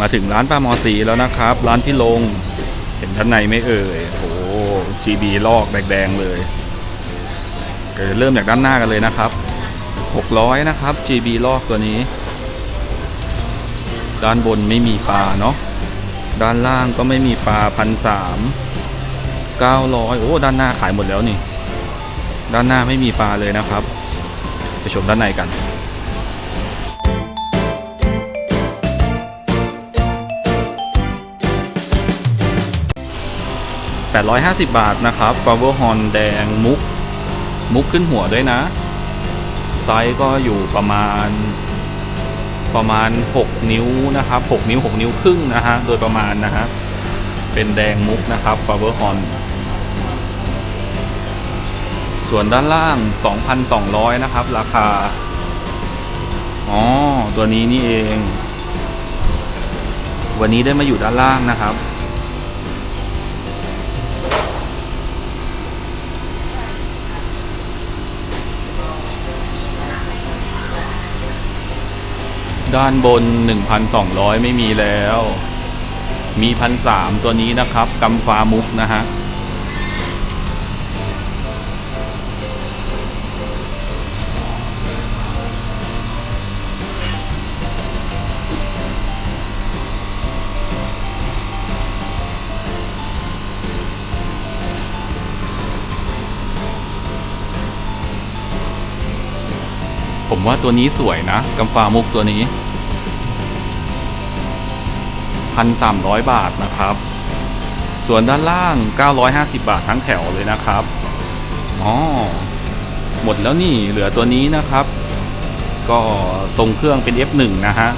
มาถึงร้านปลาหมอสีแล้วนะครับ ร้านพี่ลง เห็นด้านในไม่เอ่ยโอ้ GB ลอกแดงๆเลยเดี๋ยวเริ่มจากด้านหน้ากันเลยนะครับ 600 นะครับ GB ลอกตัวนี้ ด้านบนไม่มีปลาเนาะด้านล่างก็ไม่มีปลาพันสามเก้าร้อยโอ้ด้านหน้าขายหมดแล้วนี่ ด้านหน้าไม่มีปลาเลยนะครับ ไปชมด้านในกัน 850 บาทนะครับ f l o w e r horn แดงมุก มุกขึ้นหัวด้วยนะ ไซส์ก็อยู่ประมาณ ประมาณ 6 นิ้วนะครับ 6 นิ้ว 6 นิ้วครึ่งนะฮะ โดยประมาณนะฮะ เป็นแดงมุกนะครับ f l o w e r horn ส่วนด้านล่าง 2,200 นะครับ ราคา อ๋อ ตัวนี้นี่เอง วันนี้ได้มาอยู่ด้านล่างนะครับ ด้านบน 1,200 ไม่มีแล้ว มีพันสามตัวนี้นะครับกำฟ้ามุกนะฮะผมว่าตัวนี้สวยนะกำฟ้ามุกตัวนี้ 1,300 บาทนะครับ ส่วนด้านล่าง 950 บาททั้งแถวเลยนะครับอ๋อหมดแล้วนี่เหลือตัวนี้นะครับ ก็ทรงเครื่องเป็น F1 นะฮะ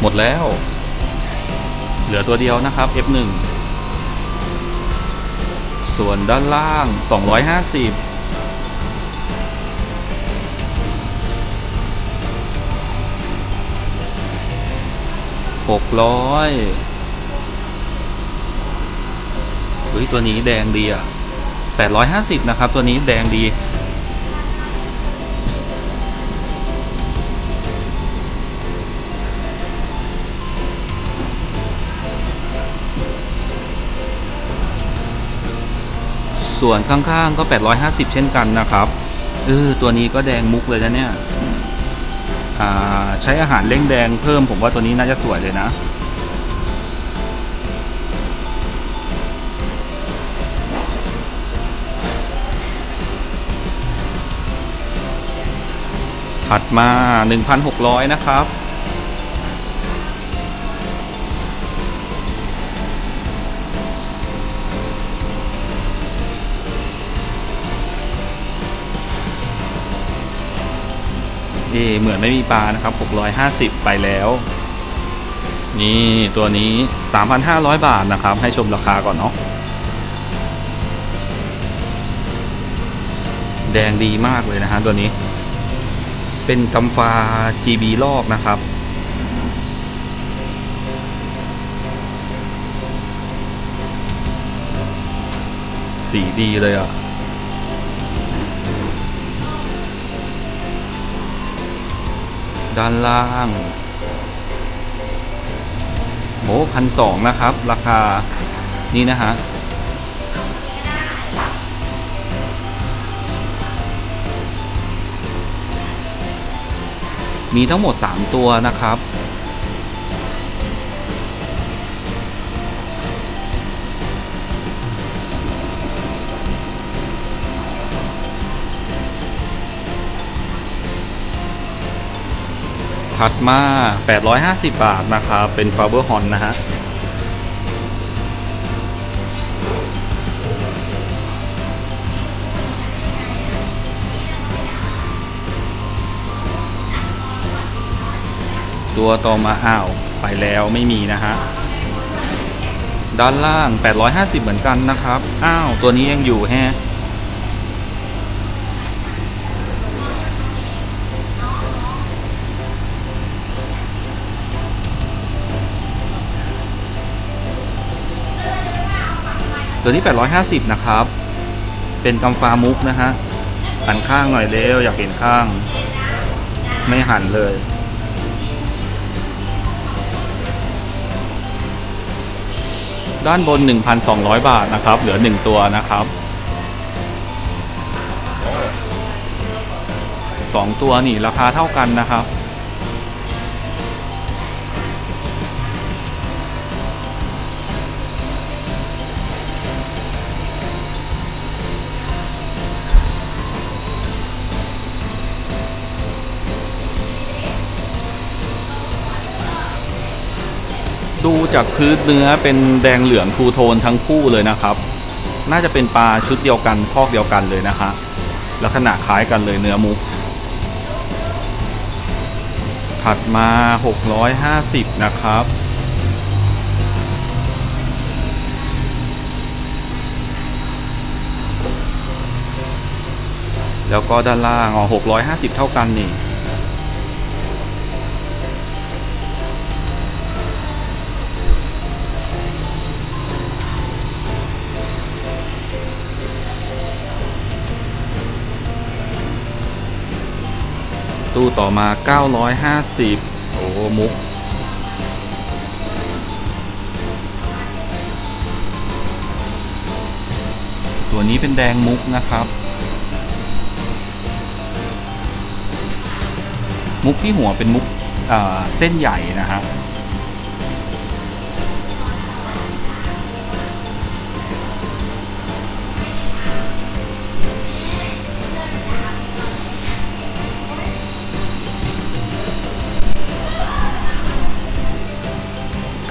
หมดแล้ว เหลือตัวเดียวนะครับ F1 ส่วนด้านล่าง 250 หกร้อยเฮ้ยตัวนี้แดงดีอะแปดร้อยห้าสิบนะครับ ตัวนี้แดงดีส่วนข้างๆก็ 850 เช่นกันนะครับ เออ ตัวนี้ก็แดงมุกเลยนะเนี่ย ใช้อาหารเล้งแดงเพิ่มผมว่าตัวนี้น่าจะสวยเลยนะ ถัดมา 1,600 นะครับ เอเหมือนไม่มีปลานะครับ 650 ไปแล้ว นี่ตัวนี้ 3,500 บาทนะครับ ให้ชมราคาก่อนเนาะแดงดีมากเลยนะฮะตัวนี้ เป็นกำฟ้า GB ลอกนะครับ สีดีเลยอะ ด้านล่างโหพันสองนะครับ ราคานี่นะฮะมีทั้งหมด 3 ตัวนะครับ ถัดมา850 บาทนะครับ เป็นฟาเบอร์ฮอนนะฮะตัวต่อมาอ้าวไปแล้วไม่มีนะฮะ ด้านล่าง 850 เหมือนกันนะครับ อ้าว ตัวนี้ยังอยู่แฮะ ตัวนี้ 850 นะครับ เป็นกำฟ้ามุกนะฮะหันข้างหน่อยเร็วอยากเห็นข้าง ไม่หันเลย ด้านบน 1,200 บาทนะครับ เหลือ 1 ตัวนะครับ 2 ตัวนี่ราคาเท่ากันนะครับ จากพื้นเนื้อเป็นแดงเหลืองทูโทนทั้งคู่เลยนะครับ น่าจะเป็นปลาชุดเดียวกันคอกเดียวกันเลยนะฮะลักษณะคล้ายกันเลยเนื้อมุก ถัดมา 650 นะครับแล้วก็ด้านล่างอ๋อ650 เท่ากันนี่ ต่อมา 950 โอ้มุก ตัวนี้เป็นแดงมุกนะครับ มุกที่หัวเป็นมุกเส้นใหญ่นะฮะ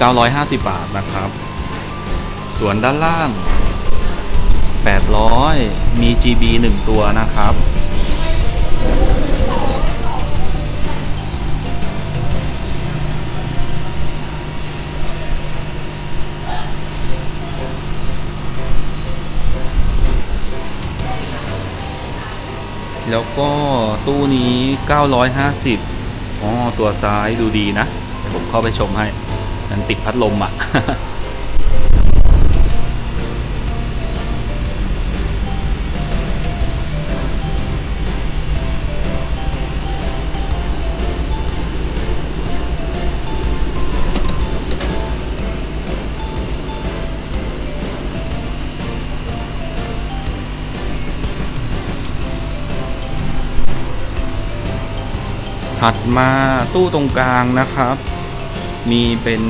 950 บาทนะครับ ส่วนด้านล่าง 800 มี GB 1 ตัวนะครับ แล้วก็ตู้นี้ 950อ๋อตัวซ้ายดูดีนะ ผมเข้าไปชมให้ มันติดพัดลมอะถัดมาตู้ตรงกลางนะครับ มีเป็น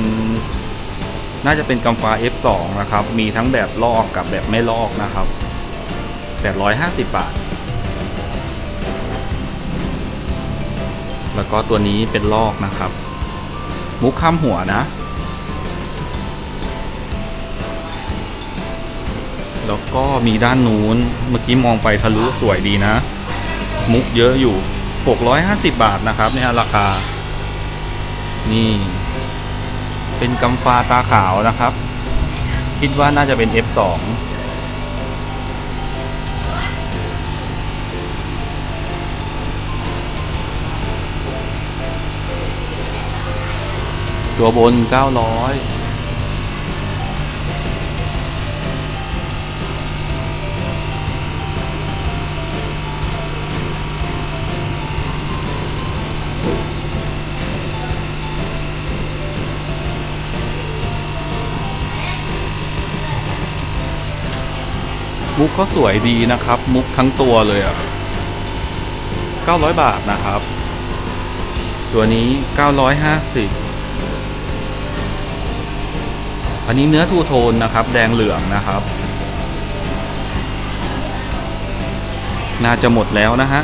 น่าจะเป็นกำฟ้า F2 นะครับ มีทั้งแบบลอกกับแบบไม่ลอกนะครับ850 บาท แล้วก็ตัวนี้เป็นลอกนะครับ มุกข้ามหัวนะ แล้วก็มีด้านนู้น เมื่อกี้มองไปทะลุสวยดีนะ มุกเยอะอยู่ 650 บาทนะครับเนี่ยราคา นี่ เป็นกำฟ้าตาขาวนะครับ คิดว่าน่าจะเป็น F2 ตัวบน 900 มุกก็สวยดีนะครับ มุกทั้งตัวเลยอะ900 บาทนะครับ ตัวนี้ 950 อันนี้เนื้อทูโทนนะครับ แดงเหลืองนะครับ น่าจะหมดแล้วนะฮะ